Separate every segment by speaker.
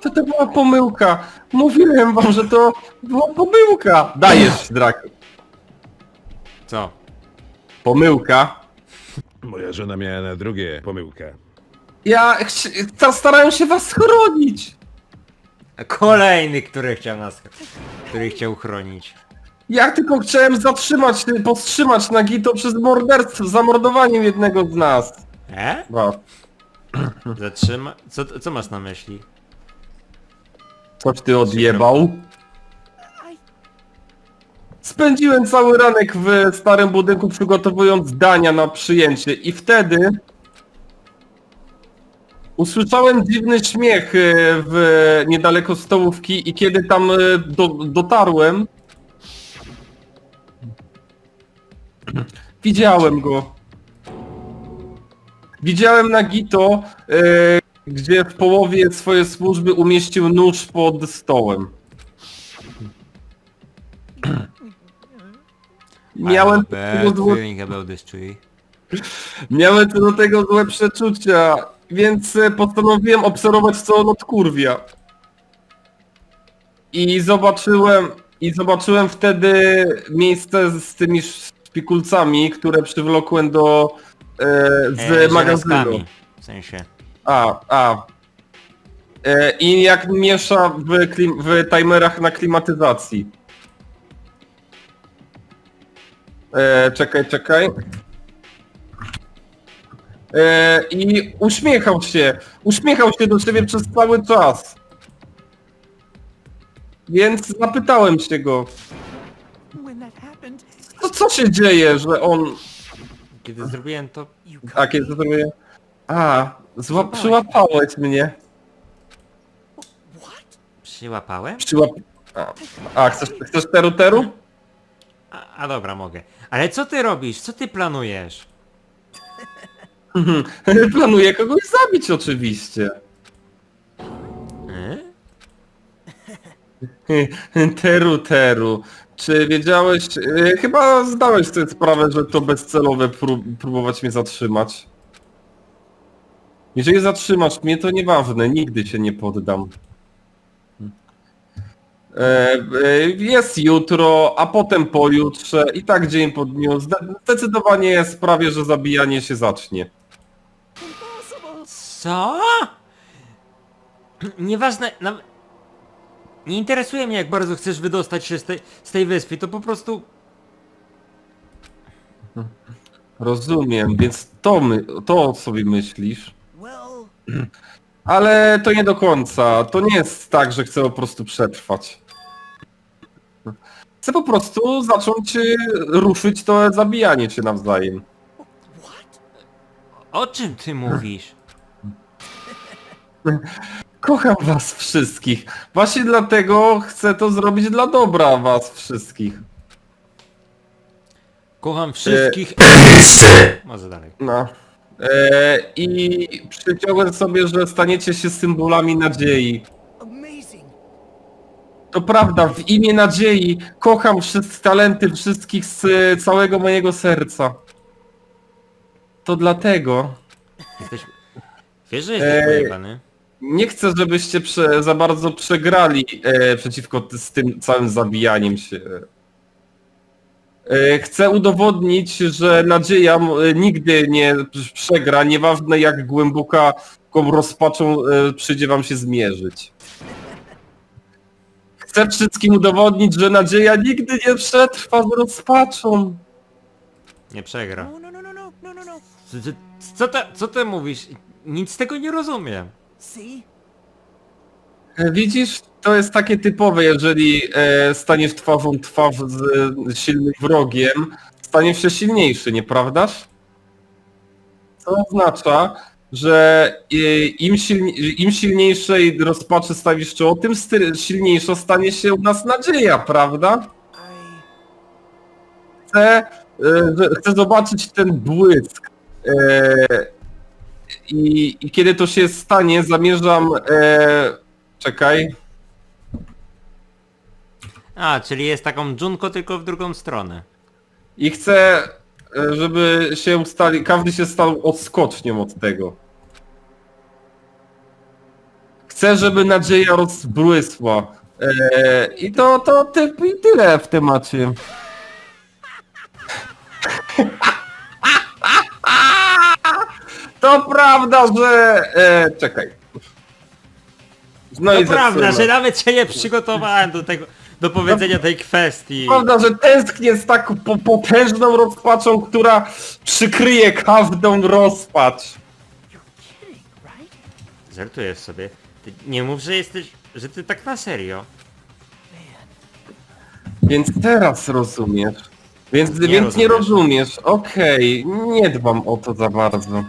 Speaker 1: To to była pomyłka. Mówiłem wam, że to była pomyłka. Dajesz, Draku.
Speaker 2: Co?
Speaker 1: Pomyłka.
Speaker 3: Moja żona miała na drugie pomyłkę.
Speaker 1: Ja chci- ta- starałem się was chronić.
Speaker 2: Kolejny, który chciał nas... Który chciał chronić.
Speaker 1: Ja tylko chciałem zatrzymać, powstrzymać Nagito przez morderstwo, zamordowaniem jednego z nas.
Speaker 2: E?
Speaker 1: Wow.
Speaker 2: Zatrzyma... Co, co masz na myśli?
Speaker 1: Coś ty odjebał. Spędziłem cały ranek w starym budynku przygotowując dania na przyjęcie i wtedy usłyszałem dziwny śmiech e, w niedaleko stołówki i kiedy tam e, do, dotarłem widziałem go. Widziałem Nagito, e, gdzie w połowie swojej służby umieścił nóż pod stołem. Miałem
Speaker 2: I
Speaker 1: co
Speaker 2: have
Speaker 1: do
Speaker 2: a
Speaker 1: tego
Speaker 2: bad
Speaker 1: złe,
Speaker 2: feeling about this tree.
Speaker 1: miałem co do tego złe przeczucia, więc e, postanowiłem obserwować co on odkurwia. I zobaczyłem, i zobaczyłem wtedy miejsce z, tymi szpikulcami, które przywlokłem do z
Speaker 2: E,
Speaker 1: magazynu.
Speaker 2: żelazkami. W sensie.
Speaker 1: A, a. E, I jak miesza w, klim, w timerach na klimatyzacji. E, czekaj, czekaj. E, I uśmiechał się. Uśmiechał się do ciebie przez cały czas. Więc zapytałem się go, to co się dzieje, że on...
Speaker 2: Kiedy zrobiłem to...
Speaker 4: you
Speaker 1: A kiedy to zrobię? A, zła, przyłapałeś mnie.
Speaker 4: What?
Speaker 2: Przyłapałem?
Speaker 1: Przyłap... A, a chcesz, chcesz teru teru?
Speaker 2: A, a dobra, mogę. Ale co ty robisz? Co ty planujesz?
Speaker 1: Planuję kogoś zabić oczywiście.
Speaker 2: E?
Speaker 1: Teru, teru. Czy wiedziałeś, e, chyba zdałeś sobie sprawę, że to bezcelowe prób próbować mnie zatrzymać. Jeżeli zatrzymasz mnie, to nieważne, nigdy się nie poddam. E, e, jest jutro, a potem pojutrze i tak dzień po dniu. Zde- Zdecydowanie sprawię, że zabijanie się zacznie.
Speaker 2: Co? Nieważne, Nie interesuje mnie jak bardzo chcesz wydostać się z tej, z tej wyspy, to po prostu...
Speaker 1: Rozumiem, więc to, my, to sobie myślisz. Ale to nie do końca. To nie jest tak, że chcę po prostu przetrwać. Chcę po prostu zacząć y, ruszyć to zabijanie się nawzajem.
Speaker 2: O czym ty mówisz?
Speaker 1: Kocham was wszystkich. Właśnie dlatego chcę to zrobić dla dobra was wszystkich.
Speaker 2: Kocham wszystkich... Może dalej.
Speaker 1: No. E, I przyciąłem sobie, że staniecie się symbolami nadziei. To prawda, w imię nadziei kocham wszystkie talenty wszystkich z e, całego mojego serca. To dlatego
Speaker 2: Jesteś... Wiesz, że jesteś
Speaker 1: Ej.
Speaker 2: pojebany?
Speaker 1: Nie chcę, żebyście prze, za bardzo przegrali e, przeciwko t- z tym całym zabijaniem się. E, chcę udowodnić, że nadzieja e, nigdy nie przegra, nieważne jak głęboka jaką rozpaczą e, przyjdzie wam się zmierzyć. Chcę wszystkim udowodnić, że nadzieja nigdy nie przetrwa z rozpaczą.
Speaker 2: Nie przegra.
Speaker 4: No, no, no, no, no, no, no, no.
Speaker 2: Co, co, co, ty, co ty mówisz? Nic z tego nie rozumiem.
Speaker 4: See?
Speaker 1: E, Widzisz, to jest takie typowe, jeżeli e, staniesz twarzą twarz z e, silnym wrogiem, staniesz się silniejszy, nieprawdaż? Co oznacza, że e, im, silni, im silniejszej rozpaczy stawisz czoło, tym silniejsza stanie się u nas nadzieja, prawda? Chcę, e, że- chcę zobaczyć ten błysk. E, i, I kiedy to się stanie, zamierzam... E, czekaj.
Speaker 2: A, czyli jest taką Junko tylko w drugą stronę.
Speaker 1: I chcę, e, żeby się stali, każdy się stał odskocznią od tego. Chcę, żeby nadzieja rozbłysła. E, I to, to ty, i tyle w temacie. To prawda, że... E, czekaj. No
Speaker 2: To
Speaker 1: i
Speaker 2: prawda, że nawet się nie przygotowałem do tego, do powiedzenia tej kwestii.
Speaker 1: Prawda, że tęsknię z tak po potężną rozpaczą, która przykryje każdą rozpacz.
Speaker 2: Żartujesz sobie. Ty nie mów, że jesteś, że ty tak na serio.
Speaker 1: Więc teraz rozumiesz. Więc,
Speaker 2: Nie
Speaker 1: więc nie
Speaker 2: rozumiesz.
Speaker 1: rozumiesz. Okej, nie dbam o to za bardzo.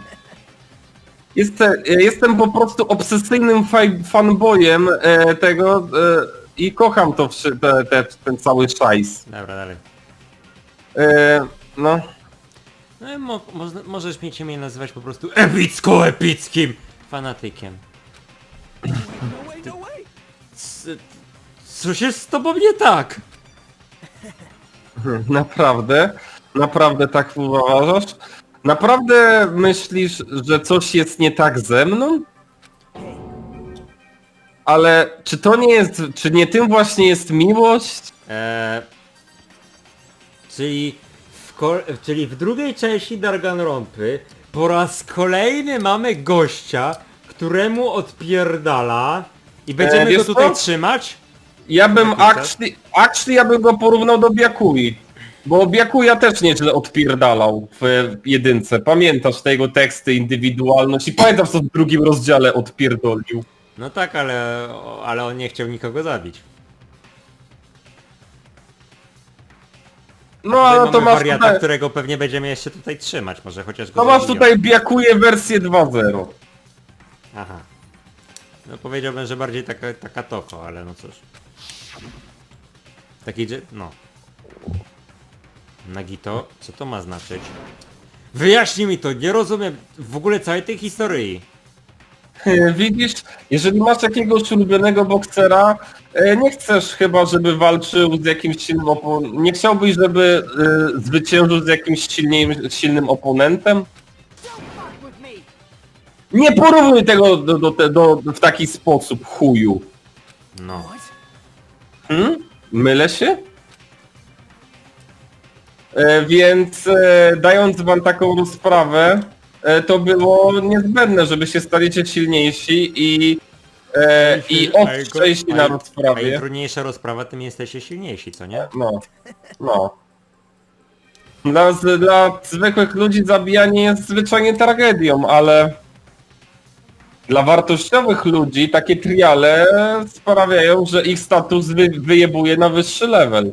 Speaker 1: Jestem, jestem po prostu obsesyjnym fanboyem e, tego e, i kocham to, te, te, ten cały szajs.
Speaker 2: Dobra, dalej.
Speaker 1: E, no,
Speaker 2: No mo mo możesz mieć mnie nazywać po prostu epicko-epickim fanatykiem. Co się z tobą nie tak?
Speaker 1: naprawdę, naprawdę tak uważasz? Naprawdę myślisz, że coś jest nie tak ze mną? Ale czy to nie jest, czy nie tym właśnie jest miłość?
Speaker 2: Eee, czyli, w czyli w drugiej części Darganrompy po raz kolejny mamy gościa, któremu odpierdala i będziemy
Speaker 1: wiesz
Speaker 2: go tutaj
Speaker 1: co?
Speaker 2: trzymać?
Speaker 1: Ja bym actually, actually ja bym go porównał do Biakui. Bo Biakuja też nieźle odpierdalał w jedynce. Pamiętasz te jego teksty, indywidualność i pamiętasz co w drugim rozdziale odpierdolił.
Speaker 2: No tak, ale, ale on nie chciał nikogo zabić.
Speaker 1: No
Speaker 2: Tutaj
Speaker 1: ale
Speaker 2: mamy
Speaker 1: to masz
Speaker 2: wariata,
Speaker 1: tutaj,
Speaker 2: którego pewnie będziemy jeszcze tutaj trzymać, może chociaż go
Speaker 1: to masz tutaj Biakuję wersję 2.0.
Speaker 2: Aha. No powiedziałbym, że bardziej taka, taka toko, ale no cóż. Taki, dże- no. Nagito, co to ma znaczyć? Wyjaśnij mi to, nie rozumiem w ogóle całej tej historii.
Speaker 1: Widzisz, jeżeli masz jakiegoś ulubionego boksera, e, nie chcesz chyba, żeby walczył z jakimś silnym oponentem. Nie chciałbyś, żeby e, zwyciężył z jakimś silniejszym, silnym oponentem? Nie porównuj tego do, do, do, w taki sposób, chuju.
Speaker 2: No.
Speaker 1: Hmm? Mylę się? E, więc e, dając wam taką rozprawę, e, to było niezbędne, żeby się staliecie silniejsi i, e, i ostrzejsi na
Speaker 2: A im
Speaker 1: rozprawie.
Speaker 2: trudniejsza rozprawa, tym jesteście silniejsi, co nie?
Speaker 1: No, no. Dla, dla zwykłych ludzi zabijanie jest zwyczajnie tragedią, ale dla wartościowych ludzi takie triale sprawiają, że ich status wy, wyjebuje na wyższy level.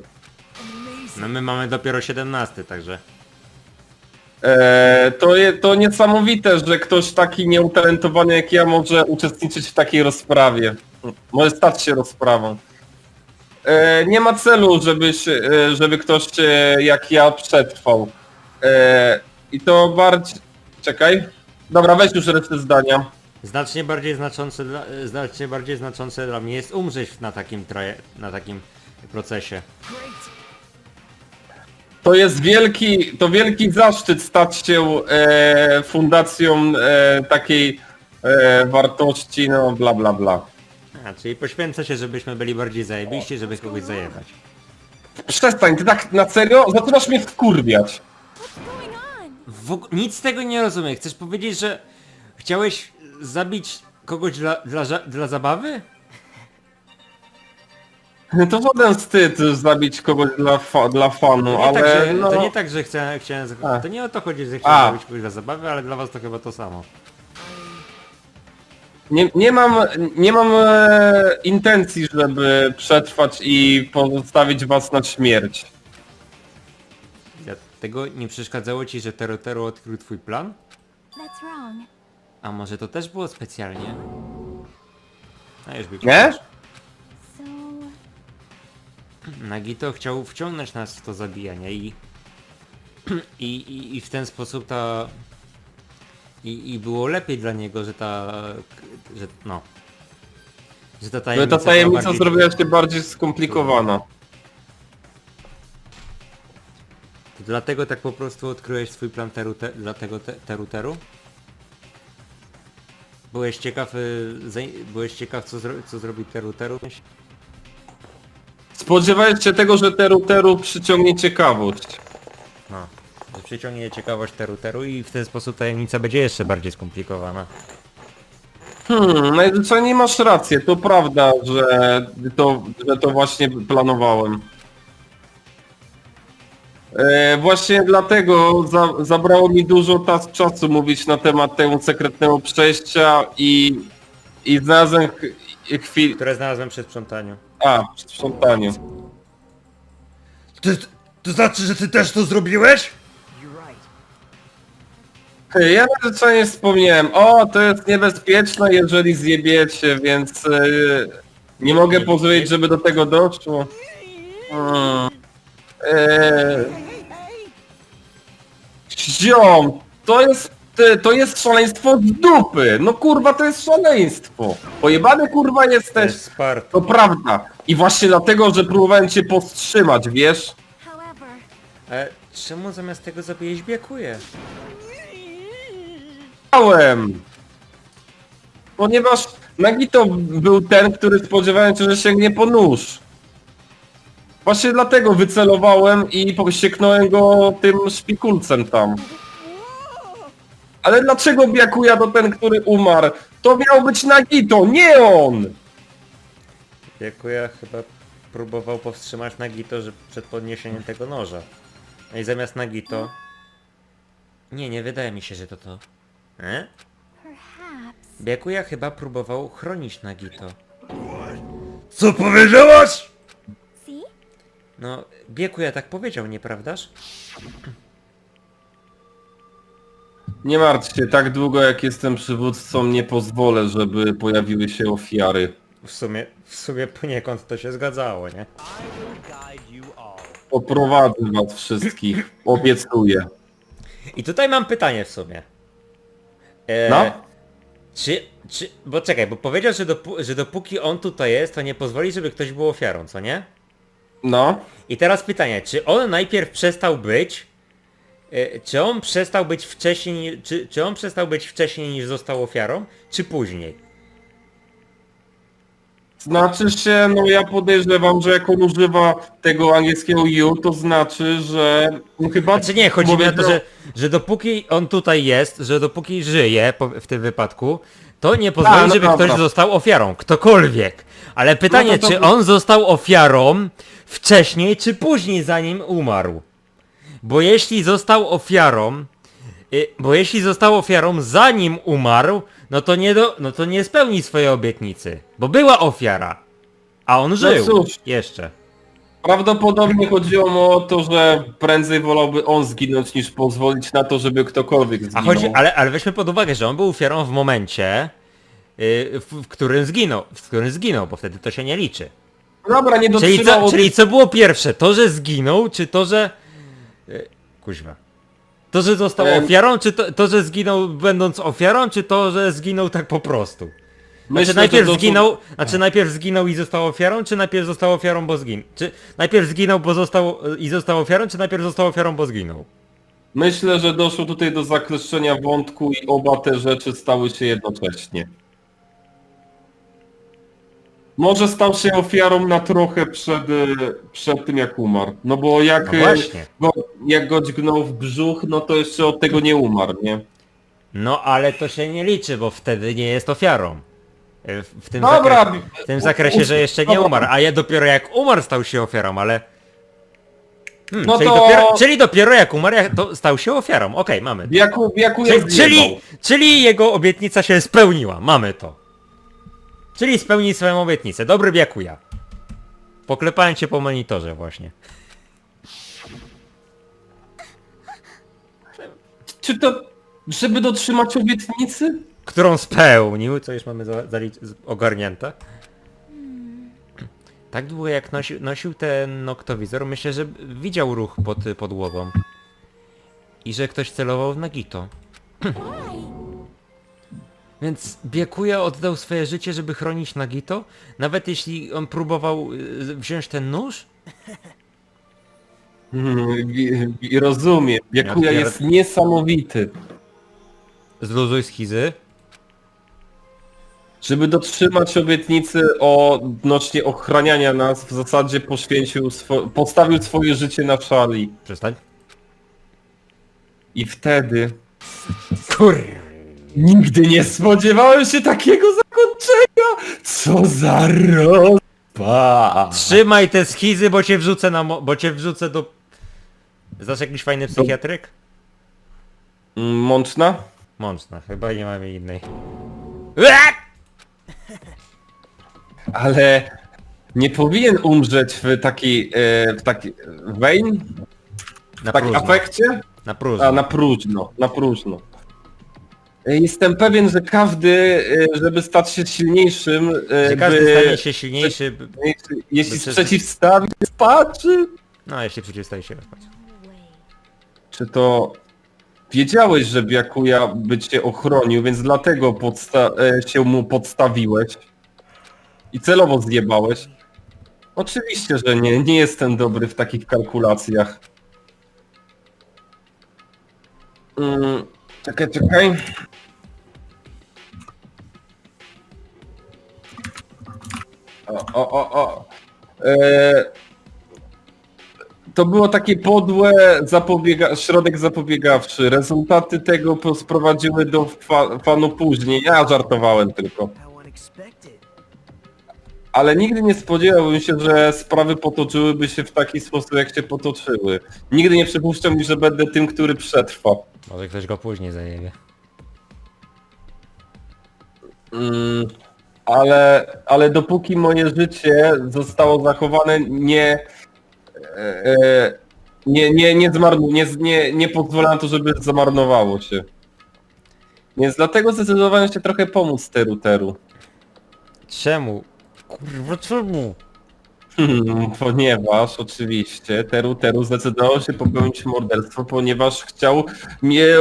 Speaker 2: No my mamy dopiero 17, także...
Speaker 1: E, to, je, to niesamowite, że ktoś taki nieutalentowany jak ja może uczestniczyć w takiej rozprawie. Może stać się rozprawą. E, nie ma celu, żebyś, e, żeby ktoś e, jak ja przetrwał. E, I to bardziej... Czekaj. Dobra, weź już resztę zdania.
Speaker 2: Znacznie bardziej znaczące dla, znacznie bardziej znaczące dla mnie jest umrzeć na takim traje, na takim procesie.
Speaker 4: Great.
Speaker 1: To jest wielki, to wielki zaszczyt stać się e, fundacją e, takiej e, wartości, no bla bla bla.
Speaker 2: A, czyli poświęca się, żebyśmy byli bardziej zajebiści, żeby kogoś zajebać.
Speaker 1: Przestań, ty tak na serio? Zaczynasz mnie wkurwiać.
Speaker 2: W, og- nic z tego nie rozumiem. Chcesz powiedzieć, że chciałeś zabić kogoś dla, dla, ża- dla zabawy?
Speaker 1: To żaden wstyd zabić kogoś dla, fa dla fanu,
Speaker 2: nie,
Speaker 1: ale
Speaker 2: tak, że,
Speaker 1: no...
Speaker 2: to nie tak, że chciałem, chciałem
Speaker 1: A.
Speaker 2: to nie o to chodzi, że chciałem
Speaker 1: A.
Speaker 2: zabić kogoś dla zabawy, ale dla was to chyba to samo.
Speaker 1: Nie, nie mam, nie mam e, intencji, żeby przetrwać i pozostawić was na śmierć.
Speaker 2: Ja, tego nie przeszkadzało ci, że Terotero odkrył twój plan?
Speaker 5: That's wrong.
Speaker 2: A może to też było specjalnie? A już by
Speaker 1: Nie?
Speaker 2: Nagito chciał wciągnąć nas w to zabijanie i, i, i, i w ten sposób ta... I, I było lepiej dla niego, że ta... że no... Że ta tajemnica,
Speaker 1: ta tajemnica
Speaker 2: bardziej-
Speaker 1: zrobiła się bardziej skomplikowana.
Speaker 2: To Dlatego tak po prostu odkryłeś swój plan teru, te, dla tego te, teru teru? Byłeś ciekaw, y, byłeś ciekaw co, zro co zrobi Teru Teru?
Speaker 1: Spodziewałeś się tego, że Teru Teru przyciągnie ciekawość.
Speaker 2: No. Że przyciągnie ciekawość Teru Teru i w ten sposób tajemnica będzie jeszcze bardziej skomplikowana.
Speaker 1: Hmm, najzwyczajniej masz rację, to prawda, że to, że to właśnie planowałem. E, właśnie dlatego za, zabrało mi dużo czasu mówić na temat tego sekretnego przejścia i, i znalazłem ch- chwil...
Speaker 2: Które znalazłem przy sprzątaniu.
Speaker 1: A, przy sprzątaniu.
Speaker 6: Ty, to znaczy, że ty też to zrobiłeś?
Speaker 1: Ja zwyczajnie wspomniałem, o to jest niebezpieczne, jeżeli zjebiecie, więc e, nie mogę pozwolić, żeby do tego doszło. Hmm. E, ziom, to jest, to jest szaleństwo z dupy, no kurwa to jest szaleństwo. Pojebany kurwa jesteś,
Speaker 2: jest Sparta.
Speaker 1: to prawda. I właśnie dlatego, że próbowałem cię powstrzymać, wiesz?
Speaker 5: However,
Speaker 2: Ale czemu zamiast tego zabijeś biakuje?
Speaker 1: Chciałem! Ponieważ Nagito był ten, który spodziewałem się, że sięgnie po nóż. Właśnie dlatego wycelowałem i posieknąłem go tym szpikulcem tam. Ale dlaczego Byakuya to ten, który umarł? To miał być Nagito, nie on!
Speaker 2: Biakuja chyba próbował powstrzymać Nagito że przed podniesieniem tego noża. No i zamiast Nagito... Nie, nie wydaje mi się, że to to. E?
Speaker 5: perhaps.
Speaker 2: Byakuya chyba próbował chronić Nagito.
Speaker 6: Co powiedziałaś?
Speaker 5: See?
Speaker 2: No, Byakuya tak powiedział, nieprawdaż?
Speaker 1: Nie martw się, tak długo jak jestem przywódcą nie pozwolę, żeby pojawiły się ofiary.
Speaker 2: W sumie, w sumie poniekąd to się zgadzało, nie?
Speaker 1: Poprowadzę was wszystkich, obiecuję.
Speaker 2: I tutaj mam pytanie w sumie. E,
Speaker 1: No?
Speaker 2: Czy, czy, bo czekaj, bo powiedział, że, dopó że dopóki on tutaj jest, to nie pozwoli, żeby ktoś był ofiarą, co nie?
Speaker 1: No?
Speaker 2: I teraz pytanie, czy on najpierw przestał być, czy on przestał być wcześniej, czy, czy on przestał być wcześniej niż został ofiarą, czy później?
Speaker 1: Znaczy się, no ja podejrzewam, że jak on używa tego angielskiego you, to znaczy, że no chyba...
Speaker 2: Znaczy nie, chodzi mi o to, że, że dopóki on tutaj jest, że dopóki żyje w tym wypadku, to nie pozwoli,
Speaker 1: no
Speaker 2: żeby ktoś został ofiarą, ktokolwiek. Ale pytanie,
Speaker 1: No to to-
Speaker 2: czy on został ofiarą wcześniej, czy później, zanim umarł? Bo jeśli został ofiarą, y, bo jeśli został ofiarą zanim umarł, no to nie, do, no to nie spełni swojej obietnicy, bo była ofiara, a on żył
Speaker 1: No cóż.
Speaker 2: jeszcze.
Speaker 1: Prawdopodobnie chodziło mu o to, że prędzej wolałby on zginąć, niż pozwolić na to, żeby ktokolwiek
Speaker 2: A
Speaker 1: zginął.
Speaker 2: chodzi, ale, ale weźmy pod uwagę, że on był ofiarą w momencie, yy, w, w którym zginął, w którym zginął, bo wtedy to się nie liczy.
Speaker 1: Dobra, nie
Speaker 2: Czyli
Speaker 1: dotrzymał...
Speaker 2: co, czyli co było pierwsze? To, że zginął, czy to, że... Yy, kuźwa. To, że został
Speaker 1: Em.
Speaker 2: ofiarą, czy to, to, że zginął będąc ofiarą, czy to, że zginął tak po prostu?
Speaker 1: Myślę,
Speaker 2: Znaczy najpierw
Speaker 1: że to
Speaker 2: zginął, znaczy najpierw zginął i został ofiarą, czy najpierw został ofiarą, bo zginął? Czy najpierw zginął, bo został i został ofiarą, czy najpierw został ofiarą, bo zginął?
Speaker 1: Myślę, że doszło tutaj do zakleszczenia wątku i oba te rzeczy stały się jednocześnie. Może stał się ofiarą na trochę przed, e, przed tym jak umarł. No bo jak,
Speaker 2: No
Speaker 1: go, jak go dźgnął w brzuch, no to jeszcze od tego nie umarł, nie?
Speaker 2: No ale to się nie liczy, bo wtedy nie jest ofiarą. E, W, tym,
Speaker 1: Dobra,
Speaker 2: zakresie, w tym zakresie, że jeszcze nie umarł, a ja dopiero jak umarł stał się ofiarą, ale... Hmm,
Speaker 1: No
Speaker 2: czyli,
Speaker 1: to-
Speaker 2: dopiero, czyli dopiero jak umarł, to stał się ofiarą. Okej, mamy. to.
Speaker 1: Biaku, biaku
Speaker 2: Czyli, czyli, czyli jego obietnica się spełniła, mamy to. Czyli spełni swoją obietnicę. Dobry biakuja. Poklepałem cię po monitorze właśnie.
Speaker 1: Czy to, żeby dotrzymać obietnicy?
Speaker 2: którą spełnił, co już mamy za, zalic- z- ogarnięte. Tak długo jak nosił, nosił ten noktowizor, myślę, że widział ruch pod podłogą. I że ktoś celował w Nagito.
Speaker 5: Why?
Speaker 2: Więc Biekuja oddał swoje życie, żeby chronić Nagito? Nawet jeśli on próbował y, wziąć ten nóż?
Speaker 1: Hmm, i- i rozumiem. Biakuja
Speaker 2: Ja-
Speaker 1: jest niesamowity.
Speaker 2: Zluzuj schizy.
Speaker 1: Żeby dotrzymać obietnicy odnośnie ochraniania nas, w zasadzie poświęcił, swo postawił swoje życie na szali.
Speaker 2: Przestań.
Speaker 1: I wtedy
Speaker 2: Kur...
Speaker 1: nigdy nie spodziewałem się takiego zakończenia! Co za rozpa!
Speaker 2: Trzymaj te schizy, bo cię wrzucę na mo- bo cię wrzucę do... Znasz jakiś fajny psychiatryk?
Speaker 1: Mm, Mączna?
Speaker 2: Mączna, chyba nie mamy innej.
Speaker 1: Ale nie powinien umrzeć w takiej, e, w takiej, Wayne?
Speaker 2: Na
Speaker 1: W takim
Speaker 2: próżno.
Speaker 1: afekcie?
Speaker 2: Na próżno.
Speaker 1: A, na próżno, na próżno. E, Jestem pewien, że każdy, e, żeby stać się silniejszym, e,
Speaker 2: Że każdy
Speaker 1: by,
Speaker 2: stanie się silniejszy...
Speaker 1: jeśli, jeśli
Speaker 2: by-
Speaker 1: przeciwstawi spaczy,
Speaker 2: No, jeśli przeciwstaje się rozpać.
Speaker 1: czy to wiedziałeś, że Byakuya by cię ochronił, więc dlatego się mu podstawiłeś i celowo zjebałeś? Oczywiście, że nie. Nie jestem dobry w takich kalkulacjach. Mm, czekaj, czekaj. O, o, o, o. E, to było takie podłe zapobiega środek zapobiegawczy. Rezultaty tego sprowadziły do fa fanu później. Ja żartowałem tylko. Ale nigdy nie spodziewałbym się, że sprawy potoczyłyby się w taki sposób, jak się potoczyły. Nigdy nie przypuszczam, że będę tym, który przetrwa.
Speaker 2: Może ktoś go później zajebie.
Speaker 1: Mm, ale, ale dopóki moje życie zostało zachowane, nie, e, nie, nie, nie, zmarnu, nie, nie, nie pozwolę na to, żeby zamarnowało się. Więc dlatego zdecydowałem się trochę pomóc Teru Teru.
Speaker 2: Czemu? Kurwa, czemu?
Speaker 1: Hmm, ponieważ oczywiście Teru Teru zdecydował się popełnić morderstwo, ponieważ chciał mnie e,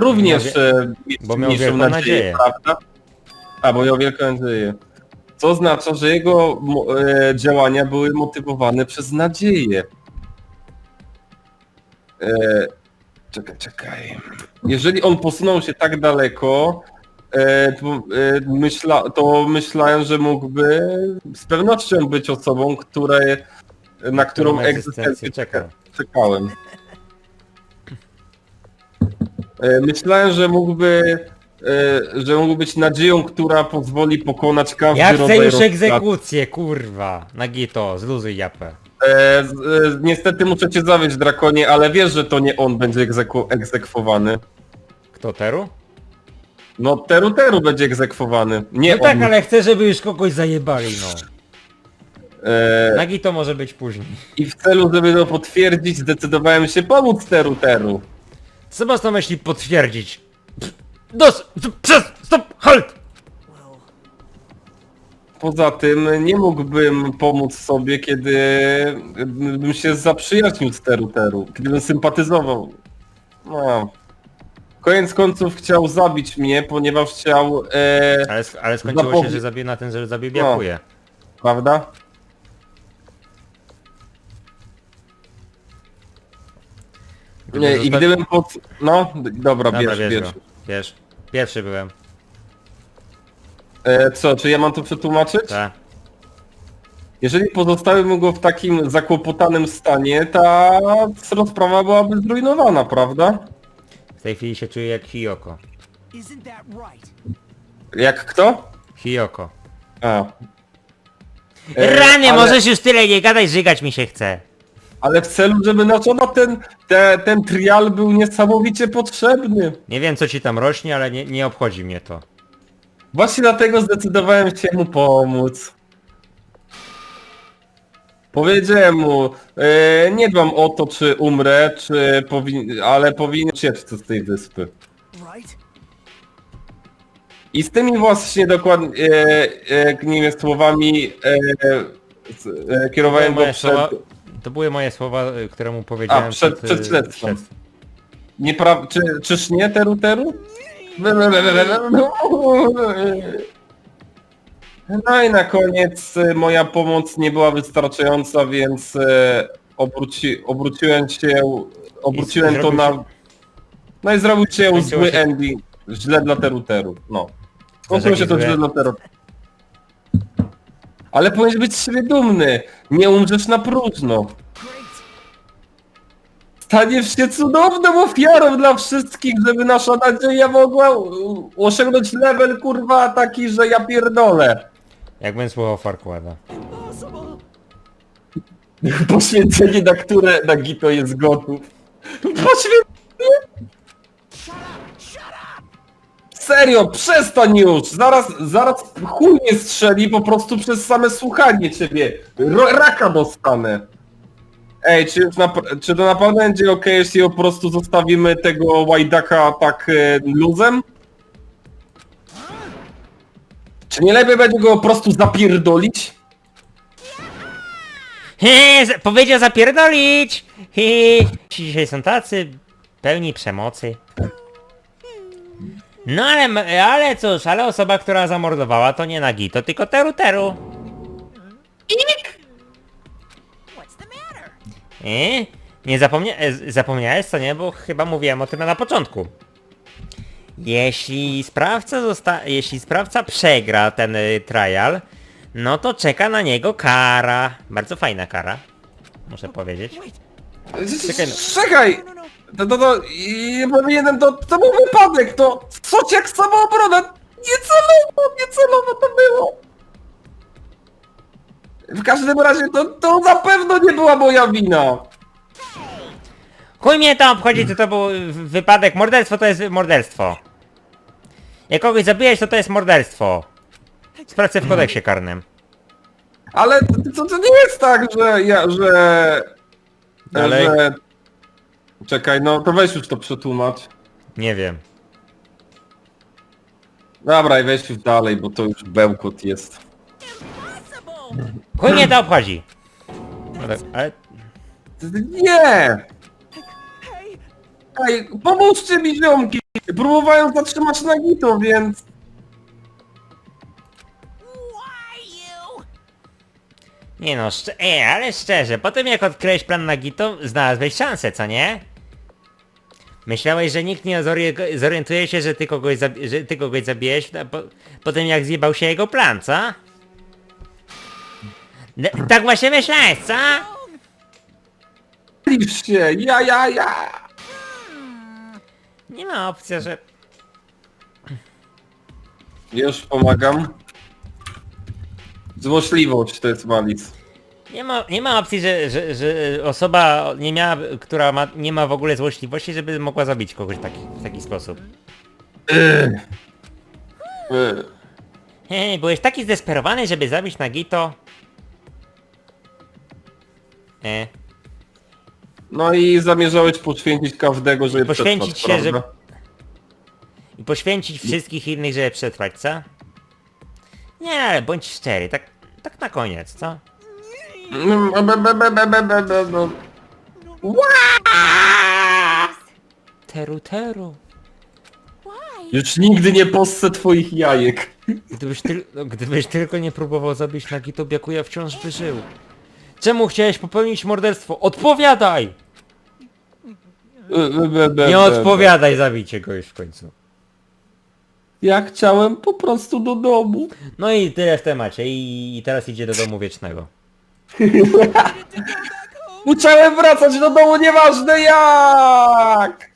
Speaker 1: również
Speaker 2: Miał
Speaker 1: e, mieć
Speaker 2: bo miał
Speaker 1: mniejszą nadzieję,
Speaker 2: nadzieję.
Speaker 1: prawda? A, bo miał wielką nadzieję. Co oznacza, że jego mo- e, działania były motywowane przez nadzieję. E, czekaj, czekaj. Jeżeli on posunął się tak daleko, e, to, e, myśla, to myślałem, że mógłby z pewnością być osobą, które, na którą
Speaker 2: egzystencję czekał.
Speaker 1: czekałem. E, Myślałem, że mógłby, że mógł być nadzieją, która pozwoli pokonać każdy
Speaker 2: Ja chcę
Speaker 1: rodzaj
Speaker 2: już egzekucję, kurwa. Nagito, zluzuj japę.
Speaker 1: E, z- e, niestety muszę cię zawieść, Drakonie, ale wiesz, że to nie on będzie egzeku- egzekwowany.
Speaker 2: Kto Teru?
Speaker 1: No Teru Teru będzie egzekwowany, nie
Speaker 2: No tak,
Speaker 1: on.
Speaker 2: ale chcę, żeby już kogoś zajebali, no.
Speaker 1: E,
Speaker 2: Nagito może być później.
Speaker 1: I w celu, żeby to potwierdzić, zdecydowałem się pomóc Teru Teru.
Speaker 2: Co masz na myśli potwierdzić? Dos! Przez! Stop! Halt!
Speaker 1: Poza tym nie mógłbym pomóc sobie, kiedy bym się zaprzyjaźnił z Teru Teru, kiedy bym sympatyzował. No. Koniec końców chciał zabić mnie, ponieważ chciał, e,
Speaker 2: Ale, sk- ale skończyło się,
Speaker 1: Zapowie-
Speaker 2: że zabił na ten, że zabił
Speaker 1: No.
Speaker 2: Biakuje.
Speaker 1: prawda? Nie, i gdybym pod... No, d- dobra,
Speaker 2: Dobra,
Speaker 1: bierz,
Speaker 2: bierz
Speaker 1: bierz.
Speaker 2: go. Bierz. Pierwszy byłem.
Speaker 1: E, co, czy ja mam to przetłumaczyć?
Speaker 2: Tak.
Speaker 1: Jeżeli pozostałbym go w takim zakłopotanym stanie, ta rozprawa byłaby zrujnowana, prawda?
Speaker 2: W tej chwili się czuję jak Hiyoko.
Speaker 4: isn't that right?
Speaker 1: Jak kto?
Speaker 2: Hiyoko.
Speaker 1: A. E,
Speaker 2: Rany,
Speaker 1: ale,
Speaker 2: możesz już tyle nie gadać, żygać mi się chce.
Speaker 1: Ale w celu, żeby na czona ten, te, ten trial był niesamowicie potrzebny.
Speaker 2: Nie wiem co ci tam rośnie, ale nie, nie obchodzi mnie to.
Speaker 1: Właśnie dlatego zdecydowałem się mu pomóc. Powiedziałem mu, e, nie dbam o to, czy umrę, czy powin... ale powinien uciec z tej wyspy. I z tymi właśnie dokładnie, e, e, nie wiem, słowami e, e, kierowałem go przed...
Speaker 2: to były moje słowa, y, które mu powiedziałem
Speaker 1: A, przed-
Speaker 2: y,
Speaker 1: przed śledztwem.
Speaker 2: śledztwem.
Speaker 1: Niepra... Czy, czyż nie, Teru Teru? No i na koniec e, moja pomoc nie była wystarczająca, więc obróci, obróciłem się, obróciłem to na... No i zrobił się zły
Speaker 2: się-
Speaker 1: ending, źle dla Teru Teru, no. Skończyło się to źle dla Teru Ale powinieneś być z siebie dumny. Nie umrzesz na próżno. Staniesz się cudowną ofiarą dla wszystkich, żeby nasza nadzieja mogła u- osiągnąć level kurwa taki, że ja pierdolę.
Speaker 2: Jakbym słuchał Farquada.
Speaker 1: Poświęcenie, na które Nagito jest gotów. Poświęcenie? Serio, przestań już! Zaraz, zaraz chuj nie strzeli po prostu przez same słuchanie ciebie. Raka dostanę. Ej, czy, już nap- czy to naprawdę będzie ok, jeśli po prostu zostawimy tego łajdaka tak e, luzem? Czy nie lepiej będzie go po prostu zapierdolić?
Speaker 2: He, z- powiedział zapierdolić! He, ci dzisiaj są tacy pełni przemocy. No ale, ale cóż, ale osoba, która zamordowała to nie Nagito, tylko Teru Teru.
Speaker 5: The matter?
Speaker 2: E? Nie zapomnia e, zapomniałeś co nie, bo chyba mówiłem o tym na początku. Jeśli sprawca zosta jeśli sprawca przegra ten y, trial, no to czeka na niego kara. Bardzo fajna kara. Muszę powiedzieć. Czekaj, no.
Speaker 1: Czekaj! To, to, to, i powinienem, to, to był wypadek, to coś jak samoobrona! Niecelowo, niecelowo to było! W każdym razie to, to na pewno nie była moja wina!
Speaker 2: Chuj mnie to obchodzi, to to był wypadek. Morderstwo to jest morderstwo. Jak kogoś zabijesz, to to jest morderstwo. Sprawdzę w kodeksie karnym.
Speaker 1: Ale to, to nie jest tak, że ja, że...
Speaker 2: Dalej.
Speaker 1: że... Czekaj, no to weź już to przetłumacz.
Speaker 2: Nie wiem.
Speaker 1: Dobra, i weź już dalej, bo to już bełkot jest.
Speaker 2: Chuj mnie to obchodzi. Tak, ale
Speaker 1: Nie! Ej, pomóżcie mi ziomki! Próbowałem zatrzymać Nagito, więc...
Speaker 2: Nie no, szcz- e, ale szczerze, po tym jak odkryłeś plan Nagito, znalazłeś szansę, co nie? Myślałeś, że nikt nie zorie- zorientuje się, że ty kogoś, zabi- że ty kogoś zabijesz po, po tym jak zjebał się jego plan, co? D- tak właśnie myślałeś, co?
Speaker 1: Lisz się, ja, ja, ja!
Speaker 2: Nie ma opcji, że...
Speaker 1: Już pomagam. Złośliwość to jest malic.
Speaker 2: Nie ma, nie ma opcji, że, że, że osoba nie miała, która ma, nie ma w ogóle złośliwości, żeby mogła zabić kogoś w taki, w taki sposób.
Speaker 1: Ech.
Speaker 2: Hej, byłeś taki zdesperowany, żeby zabić Nagito? E.
Speaker 1: No i zamierzałeś poświęcić każdego, żeby
Speaker 2: Poświęcić
Speaker 1: przetrwać,
Speaker 2: się,
Speaker 1: prawda?
Speaker 2: I poświęcić wszystkich innych, żeby przetrwać, co? Nie, ale bądź szczery, tak, tak na koniec, co? Teru, teru.
Speaker 1: Już nigdy nie possę twoich jajek.
Speaker 2: Gdybyś, tyl no, gdybyś tylko nie próbował zabić Nagito, Byakuya wciąż by żył. Czemu chciałeś popełnić morderstwo? Odpowiadaj! Nie odpowiadaj, zabijcie go już w końcu.
Speaker 1: Ja chciałem po prostu do domu.
Speaker 2: No i tyle w temacie i, i teraz idzie do domu wiecznego.
Speaker 1: Musiałem wracać do domu, nieważne jak!